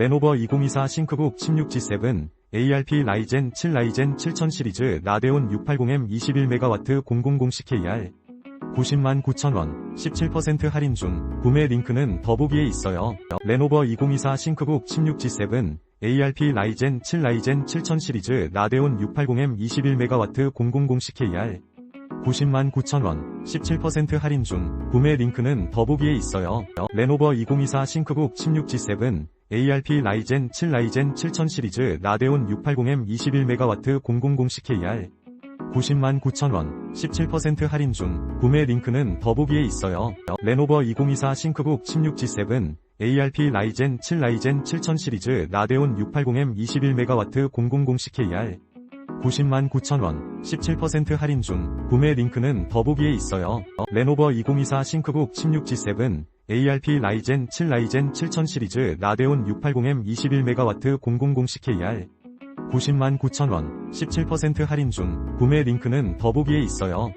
레노버 2024 싱크북 16G7 ARP 라이젠 7 라이젠 7000 시리즈 라데온 680M 21MW 0000CKR 90만 9천원 17% 할인 중 구매 링크는 더보기에 있어요. 레노버 2024 싱크북 16G7 ARP 라이젠 7 라이젠 7000 시리즈 라데온 680M 21MW 0000CKR 90만 9천원 17% 할인 중 구매 링크는 더보기에 있어요. 레노버 2024 싱크북 16G7 ARP 라이젠 7 라이젠 7000 시리즈 라데온 680M 21MW 0000CKR 90만 9천원 17% 할인 중 구매 링크는 더보기에 있어요. 레노버 2024 싱크북 16G7 ARP 라이젠 7 라이젠 7000 시리즈 라데온 680M 21MW 0000CKR 90만 9천원 17% 할인 중 구매 링크는 더보기에 있어요. 레노버 2024 싱크북 16G7 ARP 라이젠 7 라이젠 7000 시리즈 라데온 680M 21MW 0000CKR 90만 9천원 17% 할인 중 구매 링크는 더보기에 있어요.